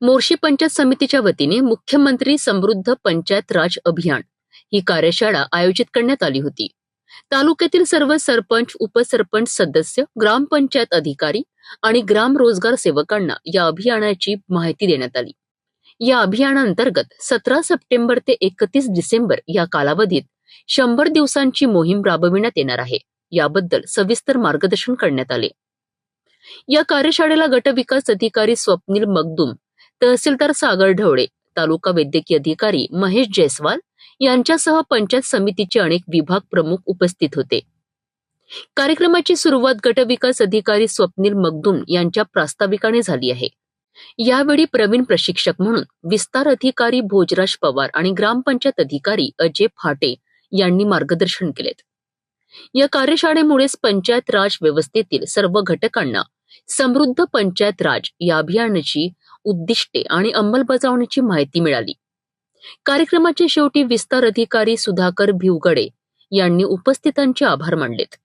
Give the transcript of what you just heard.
मोर्शी पंचायत समितीच्या वतीने मुख्यमंत्री समृद्ध पंचायत राज अभियान ही कार्यशाळा आयोजित करण्यात आली होती. तालुक्यातील सर्व सरपंच उपसरपंच सदस्य ग्रामपंचायत अधिकारी आणि ग्राम रोजगार सेवकांना या अभियानाची माहिती देण्यात आली. या अभियानांतर्गत सतरा सप्टेंबर ते एकतीस डिसेंबर या कालावधीत शंभर दिवसांची मोहीम राबविण्यात येणार आहे. याबद्दल सविस्तर मार्गदर्शन करण्यात आले. या कार्यशाळेला गटविकास अधिकारी स्वप्नील मगदुम तहसीलदार सागर ढवळे तालुका वैद्यकीय अधिकारी महेश जयस्वाल यांच्यासह पंचायत समितीचे अनेक विभाग प्रमुख उपस्थित होते. कार्यक्रमाची सुरुवात गटविकास अधिकारी स्वप्नील मगदुम यांच्या प्रास्ताविकाने झाली आहे. यावेळी प्रवीण प्रशिक्षक म्हणून विस्तार अधिकारी भोजराज पवार आणि ग्रामपंचायत अधिकारी अजय फाटे यांनी मार्गदर्शन केलेत. या कार्यशाळेमुळेच पंचायत राज व्यवस्थेतील सर्व घटकांना समृद्ध पंचायत राज या अभियानाची उद्दिष्टे आणि अंमलबजावणीची माहिती मिळाली. कार्यक्रमाच्या शेवटी विस्तार अधिकारी सुधाकर भिवगडे यांनी उपस्थितांचे आभार मानलेत.